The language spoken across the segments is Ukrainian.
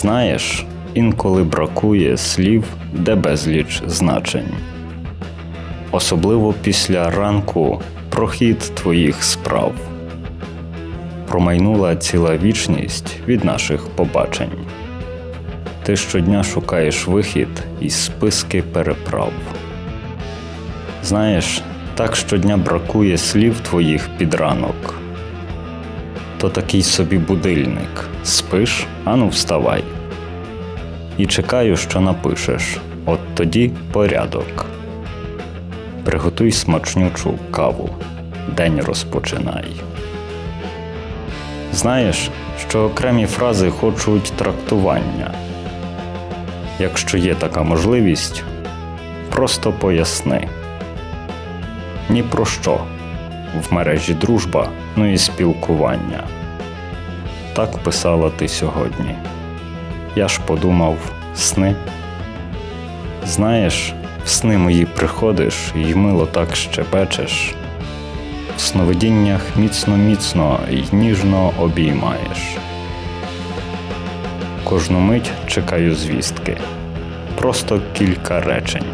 Знаєш, інколи бракує слів, де безліч значень. Особливо після ранку прохід твоїх справ. Промайнула ціла вічність від наших побачень. Ти щодня шукаєш вихід із списки переправ. Знаєш, так щодня бракує слів твоїх під ранок. То такий собі будильник. Спиш, ану вставай. І чекаю, що напишеш. От тоді порядок. Приготуй смачнючу каву. День розпочинай. Знаєш, що окремі фрази хочуть трактування. Якщо є така можливість, просто поясни. Ні про що в мережі дружба, ну і спілкування. Так писала ти сьогодні. Я ж подумав, сни. Знаєш, в сни мої приходиш і мило так щебечеш. В сновидіннях міцно-міцно й ніжно обіймаєш. Кожну мить чекаю звістки. Просто кілька речень.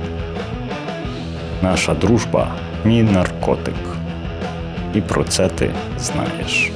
Наша дружба мій наркотик. І про це ти знаєш.